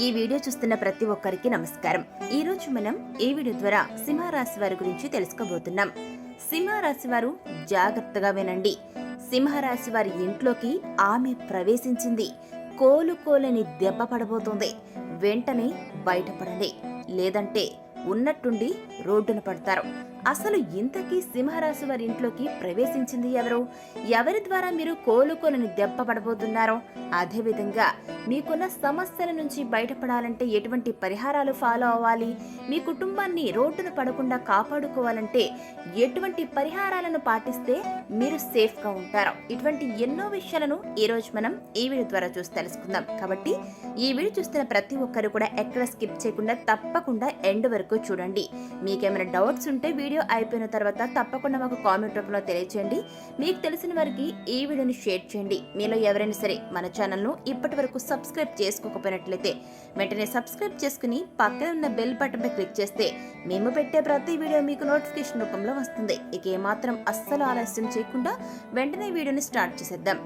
ఈ వీడియో చూస్తున్న ప్రతి ఒక్కరికి నమస్కారం. ఈ రోజు మనం ఈ వీడియో ద్వారా సింహరాశి వారి గురించి తెలుసుకోబోతున్నాం? సింహరాశి వారు జాగ్రత్తగా వినండి. సింహరాశి వారి ఇంట్లోకి ఆమె ప్రవేశించింది. కోలుకోలేని దెబ్బ పడబోతుంది. వెంటనే బయటపడండి. లేదంటే ఉన్నట్టుండి రోడ్డున పడతారు. అసలు ఇంతకీ సింహరాశి వారి ఇంట్లోకి ప్రవేశించింది ఎవరు? ఎవరి ద్వారా మీరు కోలుకోలేని దెబ్బ పడబోతున్నారో? అదేవిధంగా మీకున్న సమస్యల నుంచి బయటపడాలంటే ఎటువంటి పరిహారాలు ఫాలో అవ్వాలి? మీ కుటుంబాన్ని రోడ్డున పడకుండా కాపాడుకోవాలంటే ఎటువంటి పరిహారాలను పాటిస్తే మీరు సేఫ్గా ఉంటారు? ఇటువంటి ఎన్నో విషయాలను ఈ రోజు మనం ఈ వీడియో ద్వారా చూసి తెలుసుకుందాం. కాబట్టి ఈ వీడియో చూస్తున్న ప్రతి ఒక్కరు కూడా ఎక్కడ స్కిప్ చేయకుండా తప్పకుండా ఎండ్ వరకు చూడండి. మీకేమైనా డౌట్స్ ఉంటే వీడియో వీడియో అయిపోయిన తర్వాత తప్పకుండా మాకు కామెంట్ రూపంలో తెలియచేయండి. మీకు తెలిసిన వారికి ఈ వీడియోని షేర్ చేయండి. మీలో ఎవరైనా సరే మన ఛానల్ను ఇప్పటి వరకు సబ్స్క్రైబ్ చేసుకోకపోయినట్లయితే వెంటనే సబ్స్క్రైబ్ చేసుకుని పక్కన ఉన్న బెల్ బటన్పై క్లిక్ చేస్తే మేము పెట్టే ప్రతి వీడియో మీకు నోటిఫికేషన్ రూపంలో వస్తుంది. ఇక ఏమాత్రం అస్సలు ఆలస్యం చేయకుండా వెంటనే వీడియోని స్టార్ట్ చేసేద్దాం.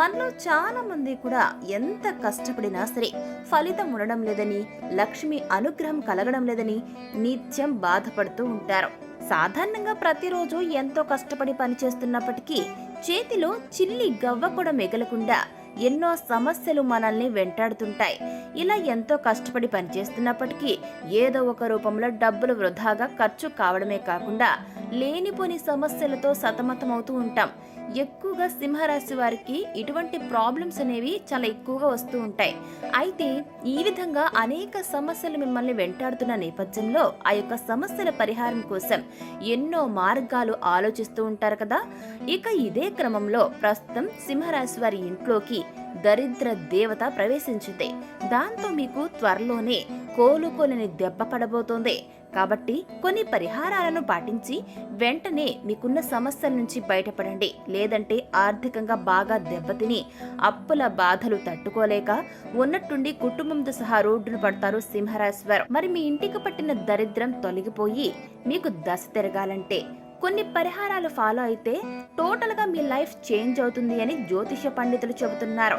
మనలో చాలా మంది కూడా ఎంత కష్టపడినా సరే ఫలితం ఉండడం లేదని లక్ష్మి అనుగ్రహం కలగడం లేదని నిత్యం బాధపడుతూ ఉంటారు. సాధారణంగా ప్రతిరోజు ఎంతో కష్టపడి పనిచేస్తున్నప్పటికీ చేతిలో చిల్లి గవ్వ కూడా మిగలకుండా ఎన్నో సమస్యలు మనల్ని వెంటాడుతుంటాయి. ఇలా ఎంతో కష్టపడి పనిచేస్తున్నప్పటికీ ఏదో ఒక రూపంలో డబ్బులు వృధాగా ఖర్చు కావడమే కాకుండా లేనిపోని సమస్యలతో సతమతమవుతూ ఉంటాం. ఎక్కువగా సింహరాశి వారికి ఇటువంటి ప్రాబ్లమ్స్ అనేవి చాలా ఎక్కువగా వస్తూ ఉంటాయి. అయితే ఈ విధంగా అనేక సమస్యలు మిమ్మల్ని వెంటాడుతున్న నేపథ్యంలో ఆ యొక్క సమస్యల పరిహారం కోసం ఎన్నో మార్గాలు ఆలోచిస్తూ ఉంటారు కదా? ఇక ఇదే క్రమంలో ప్రస్తుతం సింహరాశి వారి ఇంట్లోకి దరిద్ర దేవత ప్రవేశించింది. దాంతో మీకు త్వరలోనే కోలుకోలేని దెబ్బ పడబోతోంది. కాబట్టి కొన్ని పరిహారాలను పాటించి వెంటనే మీకున్న సమస్యల నుంచి బయటపడండి. లేదంటే ఆర్థికంగా బాగా దెబ్బతిని అప్పుల బాధలు తట్టుకోలేక ఉన్నట్టుండి కుటుంబంతో సహా రోడ్డును పడతారు సింహరాశ్వర్ మరి మీ ఇంటికి పట్టిన దరిద్రం తొలగిపోయి మీకు దశ తిరగాలంటే కొన్ని పరిహారాలు ఫాలో అయితే టోటల్గా మీ లైఫ్ చేంజ్ అవుతుంది అని జ్యోతిష పండితులు చెబుతున్నారు.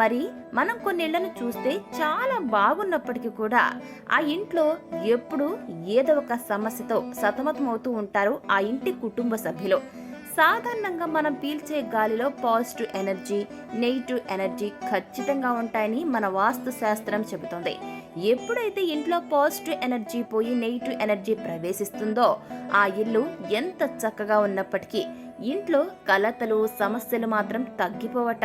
మరి మనం కొన్నేళ్ళను చూస్తే చాలా బాగున్నప్పటికీ కూడా ఆ ఇంట్లో ఎప్పుడు ఏదో ఒక సమస్యతో సతమతం అవుతూ ఉంటారు ఆ ఇంటి కుటుంబ సభ్యులు. సాధారణంగా మనం పీల్చే గాలిలో పాజిటివ్ ఎనర్జీ నెగిటివ్ ఎనర్జీ ఖచ్చితంగా ఉంటాయని మన వాస్తు శాస్త్రం చెబుతుంది. ఎప్పుడైతే ఇంట్లో పాజిటివ్ ఎనర్జీ పోయి నెగిటివ్ ఎనర్జీ ప్రవేశిస్తుందో ఆ ఇల్లు ఎంత చక్కగా ఉన్నప్పటికీ ఇంట్లో కలతలు సమస్యలు మాత్రం తగ్గిపోవట.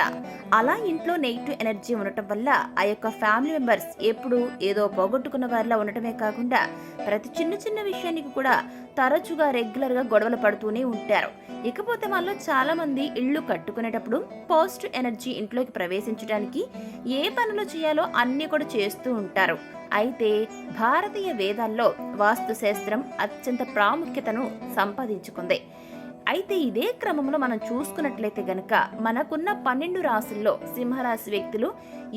అలా ఇంట్లో నెగిటివ్ ఎనర్జీ ఉండటం వల్ల ఆ యొక్క ఫ్యామిలీ మెంబర్స్ ఎప్పుడు ఏదో పోగొట్టుకున్న వారిలా ఉండటమే కాకుండా ప్రతి చిన్న చిన్న విషయానికి కూడా తరచుగా రెగ్యులర్గా గొడవలు పడుతూనే ఉంటారు. ఇకపోతే మనలో చాలామంది ఇళ్ళు కట్టుకునేటప్పుడు పాజిటివ్ ఎనర్జీ ఇంట్లోకి ప్రవేశించడానికి ఏ పనులు చేయాలో అన్ని కూడా చేస్తూ ఉంటారు. అయితే భారతీయ వేదాల్లో వాస్తు శాస్త్రం అత్యంత ప్రాముఖ్యతను సంపాదించుకుంది. అయితే ఇదే క్రమంలో మనం చూసుకున్నట్లయితే గనక మనకున్న పన్నెండు రాసుల్లో సింహరాశి వ్యక్తులు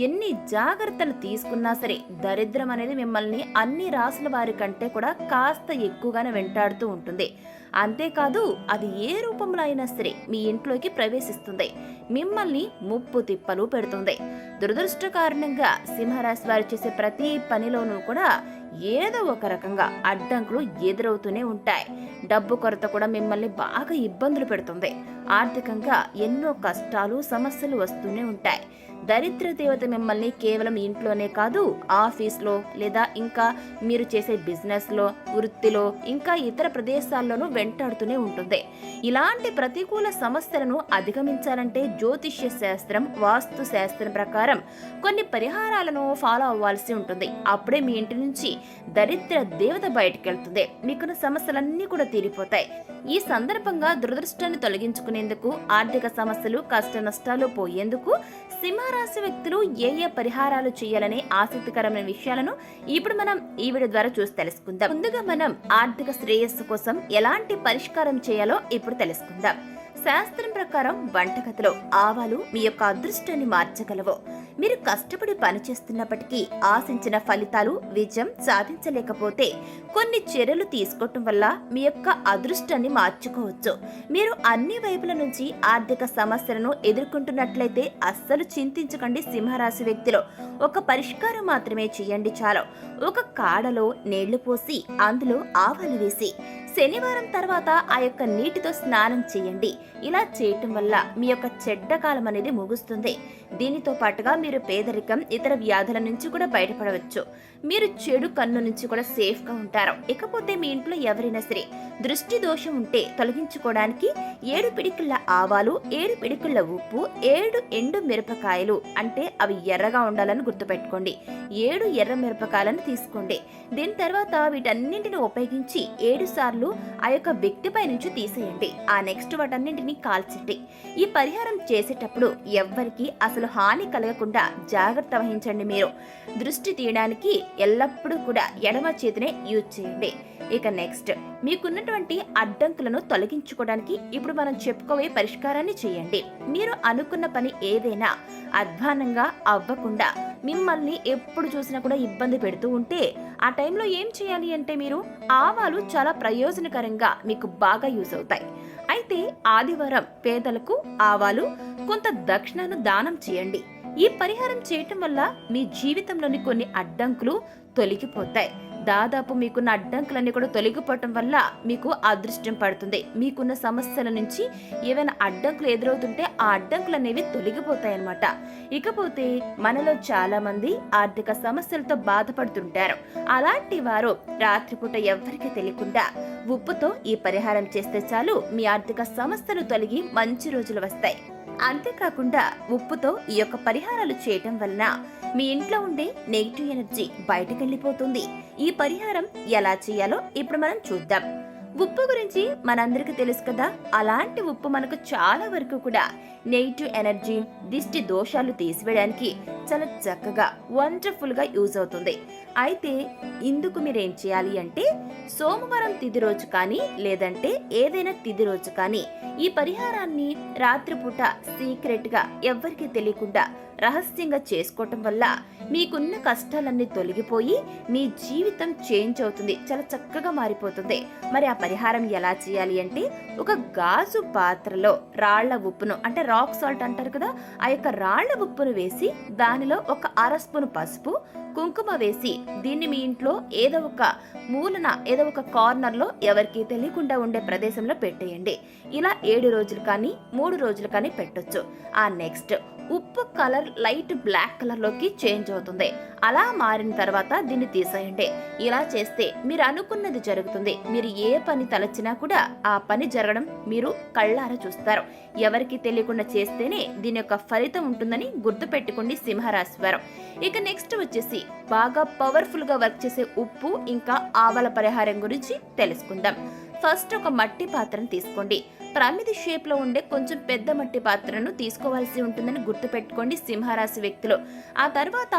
ఎన్ని జాగ్రత్తలు తీసుకున్నా సరే దరిద్రం అనేది మిమ్మల్ని అన్ని రాసుల వారి కంటే కూడా కాస్త ఎక్కువగానే వెంటాడుతూ ఉంటుంది. అంతేకాదు అది ఏ రూపంలో అయినా సరే మీ ఇంట్లోకి ప్రవేశిస్తుంది. మిమ్మల్ని ముప్పు తిప్పలు పెడుతుంది. దురదృష్ట కారణంగా సింహరాశి వారు చేసే ప్రతి పనిలోనూ కూడా ఏదో ఒక రకంగా అడ్డంకులు ఎదురవుతూనే ఉంటాయి. డబ్బు కొరత కూడా మిమ్మల్ని బాగా ఇబ్బందులు పెడుతుంది. ఆర్థికంగా ఎన్నో కష్టాలు సమస్యలు వస్తూనే ఉంటాయి. దరిద్ర దేవత మిమ్మల్ని కేవలం ఇంట్లోనే కాదు ఆఫీస్లో లేదా ఇంకా మీరు చేసే బిజినెస్లో వృత్తిలో ఇంకా ఇతర ప్రదేశాల్లోనూ వెంటాడుతూనే ఉంటుంది. ఇలాంటి ప్రతికూల సమస్యలను అధిగమించాలంటే జ్యోతిష్య శాస్త్రం వాస్తు శాస్త్రం ప్రకారం కొన్ని పరిహారాలను ఫాలో అవ్వాల్సి ఉంటుంది. అప్పుడే మీ ఇంటి నుంచి దరిద్ర దేవత బయటికి వెళ్తుంది. మీకున్న సమస్యలన్నీ కూడా తీరిపోతాయి. ఈ సందర్భంగా దురదృష్టాన్ని తొలగించుకునేందుకు ఆర్థిక సమస్యలు కష్ట నష్టాలు పోయేందుకు సింహరాశి వ్యక్తులు ఏ ఏ పరిహారాలు చేయాలనే ఆసక్తికరమైన విషయాలను ఇప్పుడు మనం ఈ వీడియో ద్వారా చూసి తెలుసుకుందాం. ముందుగా మనం ఆర్థిక శ్రేయస్సు కోసం ఎలాంటి పరిష్కారం చేయాలో ఇప్పుడు తెలుసుకుందాం. శాస్త్రం ప్రకారం వంటగదిలో ఆవాలు మీ యొక్క అదృష్టాన్ని మార్చగలవు. మీరు కష్టపడి పనిచేస్తున్నప్పటికీ ఆశించిన ఫలితాలు విజయం సాధించలేకపోతే కొన్ని చర్యలు తీసుకోవటం వల్ల మీ యొక్క అదృష్టాన్ని మార్చుకోవచ్చు. మీరు అన్ని వైపుల నుంచి ఆర్థిక సమస్యలను ఎదుర్కొంటున్నట్లయితే అస్సలు చింతించకండి సింహరాశి వ్యక్తిలో. ఒక పరిష్కారం మాత్రమే చేయండి చాలు. ఒక కాడలో నీళ్ళు పోసి అందులో ఆవాలు వేసి శనివారం తర్వాత ఆ యొక్క నీటితో స్నానం చేయండి. ఇలా చేయటం వల్ల మీ యొక్క చెడ్డ కాలం అనేది ముగుస్తుంది. దీనితో పాటుగా మీరు పేదరికం ఇతర వ్యాధుల నుంచి కూడా బయటపడవచ్చు. మీరు చెడు కన్ను నుంచి కూడా సేఫ్గా ఉంటారు. ఇకపోతే మీ ఇంట్లో ఎవరైనా సరే దృష్టి దోషం ఉంటే తొలగించుకోవడానికి ఏడు పిడికిళ్ళ ఆవాలు ఏడు పిడికిళ్ళ ఉప్పు ఏడు ఎండు మిరపకాయలు అంటే అవి ఎర్రగా ఉండాలని గుర్తుపెట్టుకోండి. ఏడు ఎర్ర మిరపకాయలను తీసుకోండి. దీని తర్వాత వీటన్నింటిని ఉపయోగించి ఏడు సార్లు ఆ యొక్క వ్యక్తిపై నుంచి తీసేయండి. ఆ నెక్స్ట్ వాటన్నింటిని కాల్చండి ఈ పరిహారం చేసేటప్పుడు ఎవ్వరికి అసలు హాని కలగకుండా జాగ్రత్త వహించండి మీరు. దృష్టి తీయడానికి ఎల్లప్పుడూ కూడా ఎడమ చేతినే యూజ్ చేయండి. ఇక నెక్స్ట్ మీకున్నటువంటి అడ్డంకులను తొలగించుకోవడానికి ఇప్పుడు మనం చెప్పుకోవే పరిష్కారాన్ని చేయండి. మీరు అనుకున్న పని ఏదైనా అధ్వానంగా అవ్వకుండా మిమ్మల్ని ఎప్పుడు చూసినా కూడా ఇబ్బంది పెడుతూ ఉంటే ఆ టైంలో ఏం చేయాలి అంటే మీరు ఆవాలు చాలా ప్రయోజనకరంగా మీకు బాగా యూజ్ అవుతాయి. అయితే ఆదివారం పేదలకు ఆవాలు కొంత దక్షిణను దానం చేయండి. ఈ పరిహారం చేయటం వల్ల మీ జీవితంలోని కొన్ని అడ్డంకులు తొలగిపోతాయి. దాదాపు మీకున్న అడ్డంకులన్నీ కూడా తొలగిపోవటం వల్ల మీకు అదృష్టం పడుతుంది. మీకున్న సమస్యల నుంచి ఏవైనా అడ్డంకులు ఎదురవుతుంటే ఆ అడ్డంకులు అనేవి తొలగిపోతాయి అన్నమాట ఇకపోతే మనలో చాలా మంది ఆర్థిక సమస్యలతో బాధపడుతుంటారు. అలాంటి వారు రాత్రిపూట ఎవ్వరికీ తెలియకుండా ఉప్పుతో ఈ పరిహారం చేస్తే చాలు మీ ఆర్థిక సమస్యలు తొలగి మంచి రోజులు వస్తాయి. అంతేకాకుండా ఉప్పుతో ఈ యొక్క పరిహారాలు చేయటం వలన మీ ఇంట్లో ఉండే నెగిటివ్ ఎనర్జీ బయటకు వెళ్ళిపోతుంది ఈ పరిహారం ఎలా చేయాలో ఇప్పుడు మనం చూద్దాం. ఉప్పు గురించి మనందరికీ తెలుసు కదా అలాంటి ఉప్పు మనకు చాలా వరకు కూడా నెగిటివ్ ఎనర్జీ దిష్టి దోషాలు తీసివేయడానికి చాలా చక్కగా వండర్ఫుల్గా యూజ్ అవుతుంది. అయితే ఇందుకు మీరేం చేయాలి అంటే సోమవారం తిది రోజు కానీ లేదంటే ఏదైనా తిది రోజు కానీ ఈ పరిహారాన్ని రాత్రిపూట సీక్రెట్గా ఎవ్వరికీ తెలియకుండా రహస్యంగా చేసుకోవటం వల్ల మీకున్న కష్టాలన్నీ తొలగిపోయి మీ జీవితం చేంజ్ అవుతుంది చాలా చక్కగా మారిపోతుంది. మరి ఆ పరిహారం ఎలా చేయాలి అంటే ఒక గాజు పాత్రలో రాళ్ళ ఉప్పును అంటే రాక్ సాల్ట్ అంటారు కదా ఆ యొక్క రాళ్ళ ఉప్పును వేసి దానిలో ఒక అర స్పూన్ పసుపు కుంకుమ వేసి దీన్ని మీ ఇంట్లో ఏదో ఒక మూలన ఏదో ఒక కార్నర్లో ఎవరికీ ఎవరికి తెలియకుండా ఉండే ప్రదేశంలో పెట్టేయండి. ఇలా ఏడు రోజులు కానీ మూడు రోజులు కానీ పెట్టొచ్చు. ఆ నెక్స్ట్ ఉప్పు కలర్ లైట్ బ్లాక్ కలర్లోకి చేంజ్ అవుతుంది. అలా మారిన తర్వాత దీన్ని తీసేయండి. ఇలా చేస్తే మీరు అనుకున్నది జరుగుతుంది. మీరు ఏ పని తలచినా కూడా ఆ పని జరగడం మీరు కళ్ళారా చూస్తారు. ఎవరికి తెలియకుండా చేస్తేనే దీని యొక్క ఫలితం ఉంటుందని గుర్తుపెట్టుకోండి సింహరాశి వారు. ఇక నెక్స్ట్ వచ్చేసి బాగా పవర్ఫుల్గా వర్క్ చేసే ఉప్పు ఇంకా ఆవల పరిహారం గురించి తెలుసుకుందాం. ఫస్ట్ ఒక మట్టి పాత్రను తీసుకోండి. ప్రమిది షేప్లో ఉండే కొంచెం పెద్ద మట్టి పాత్రను తీసుకోవాల్సి ఉంటుందని గుర్తుపెట్టుకోండి సింహరాశి వ్యక్తులు. ఆ తర్వాత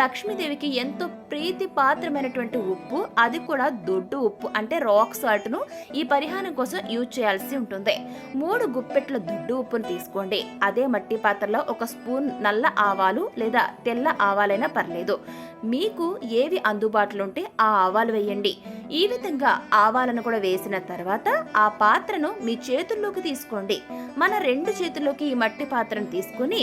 లక్ష్మీదేవికి ఎంతో ప్రీతి పాత్రమైనటువంటి ఉప్పు అది కూడా దొడ్డు ఉప్పు అంటే రాక్ సాల్ట్ను ఈ పరిహారం కోసం యూజ్ చేయాల్సి ఉంటుంది. మూడు గుప్పెట్ల దొడ్డు ఉప్పును తీసుకోండి. అదే మట్టి పాత్రలో ఒక స్పూన్ నల్ల ఆవాలు లేదా తెల్ల ఆవాలైనా పర్లేదు. మీకు ఏవి అందుబాటులో ఉంటే ఆ ఆవాలు వేయండి. ఈ విధంగా ఆవాలను కూడా వేసిన తర్వాత ఆ పాత్రను మీ చేతుల్లోకి తీసుకోండి. మన రెండు చేతుల్లోకి ఈ మట్టి పాత్రను తీసుకుని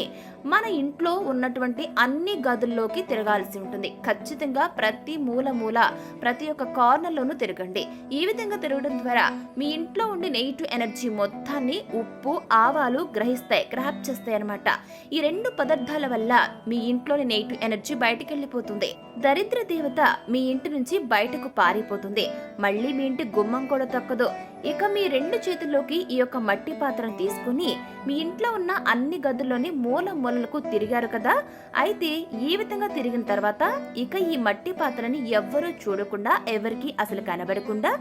మన ఇంట్లో ఉన్నటువంటి అన్ని గదుల్లోకి తిరగాల్సి ఉంటుంది. ఖచ్చితంగా ప్రతి మూల మూల ప్రతి ఒక్క కార్నర్లోనూ తిరగండి. ఈ విధంగా తిరగడం ద్వారా మీ ఇంట్లో ఉండే నెగిటివ్ ఎనర్జీ మొత్తాన్ని ఉప్పు ఆవాలు గ్రహిస్తాయి గ్రహప్ చేస్తాయి అనమాట ఈ రెండు పదార్థాల వల్ల మీ ఇంట్లోని నెగిటివ్ ఎనర్జీ బయటికి వెళ్ళిపోతుంది. దరిద్ర దేవత మీ ఇంటి నుంచి బయటకు పారిపోతుంది. మళ్ళీ మీ ఇంటి గుమ్మం కూడా తక్కదు. ఇక మీ రెండు చేతుల్లోకి ఈ యొక్క మట్టి పాత్రను తీసుకుని మీ ఇంట్లో ఉన్న అన్ని గదుల్లోని మూల మూలలకు తిరిగారు కదా? అయితే ఈ విధంగా తిరిగిన తర్వాత ఇక ఈ మట్టి పాత్రని ఎవ్వరూ చూడకుండా ఎవరికి అసలు కనబడకుండా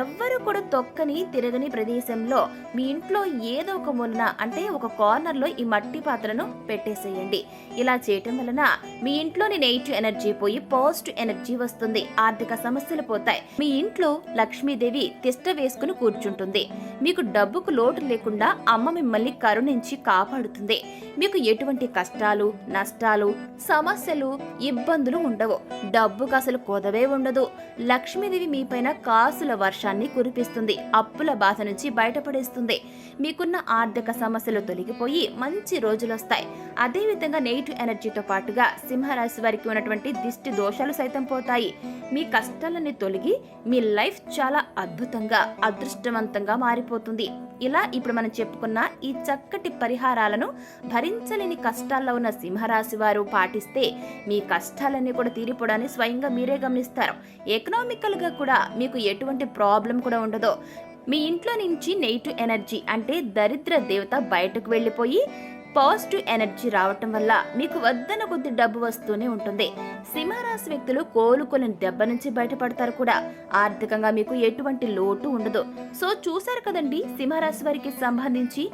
ఎవ్వరు కూడా తొక్కని తిరగని ప్రదేశంలో మీ ఇంట్లో ఏదో ఒక మూలన అంటే ఒక కార్నర్లో ఈ మట్టి పాత్రను పెట్టేసేయండి. ఇలా చేయటం వలన మీ ఇంట్లోని నెగిటివ్ ఎనర్జీ పోయి పాజిటివ్ ఎనర్జీ వస్తుంది. ఆర్థిక సమస్యలు పోతాయి. మీ ఇంట్లో లక్ష్మీదేవి తిష్ట వేసుకుని కూర్చుంటుంది. మీకు డబ్బుకు లోటు లేకుండా అమ్మ మిమ్మల్ని కరుణించి కాపాడుతుంది. మీకు ఎటువంటి కష్టాలు నష్టాలు సమస్యలు ఇబ్బందులు ఉండవు. డబ్బుకు అసలు కొదవే ఉండదు. లక్ష్మీదేవి మీపైన కాసుల వర్షాన్ని కురిపిస్తుంది. అప్పుల బాధ నుంచి బయటపడేస్తుంది. మీకున్న ఆర్థిక సమస్యలు తొలగిపోయి మంచి రోజులు వస్తాయి. అదేవిధంగా నెగిటివ్ ఎనర్జీతో పాటుగా సింహరాశి వారికి ఉన్నటువంటి దిష్టి దోషాలు సైతం పోతాయి. మీ కష్టాలన్నీ తొలగి మీ లైఫ్ చాలా అద్భుతంగా అదృష్టవంతంగా మారిపోతుంది. ఇలా ఇప్పుడు మనం చెప్పుకున్న ఈ చక్కటి పరిహారాలను భరించలేని కష్టాల్లో ఉన్న సింహరాశి వారు పాటిస్తే మీ కష్టాలన్నీ కూడా తీరిపోవడాన్ని స్వయంగా మీరే గమనిస్తారు. ఎకనామికల్గా కూడా మీకు ఎటువంటి ప్రాబ్లం కూడా ఉండదు. మీ ఇంట్లో నుంచి నెగిటివ్ ఎనర్జీ అంటే దరిద్ర దేవత బయటకు వెళ్ళిపోయి పాజిటివ్ ఎనర్జీ రావటం వల్ల మీకు వద్దన కొద్ది డబ్బు వస్తూనే ఉంటుంది. సింహరాశి వ్యక్తులు కోలుకొని దెబ్బ నుంచి బయటపడతారు కూడా. ఆర్థికంగా మీకు ఎటువంటి లోటు ఉండదు. సో చూశారు కదండి సింహరాశి వారికి సంబంధించి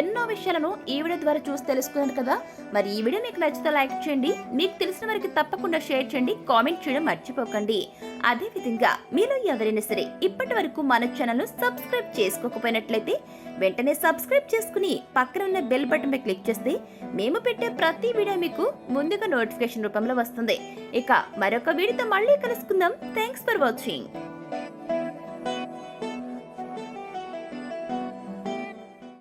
ఎన్నో విషయాలను ఈ వీడియో ద్వారా చూసి తెలుసుకున్నారు కదా? మరి ఈ వీడియో మీకు నచ్చితే లైక్ చేయండి. మీకు తెలిసిన వారికి తప్పకుండా షేర్ చేయండి. కామెంట్ చేయడం మర్చిపోకండి. అదేవిధంగా మీలో ఎవరైనా సరే ఇప్పటి వరకు మన ఛానల్ను సబ్స్క్రైబ్ చేసుకోకపోయినట్లయితే వెంటనే సబ్స్క్రైబ్ చేసుకుని పక్కన ఉన్న బెల్ బటన్పై క్లిక్ క్లిక్ చేస్తే మేము పెట్టే ప్రతి వీడియో మీకు ముందుగా నోటిఫికేషన్ రూపంలో వస్తుంది. ఇక మరొక వీడియోతో మళ్ళీ కలుసుకుందాం. Thanks for watching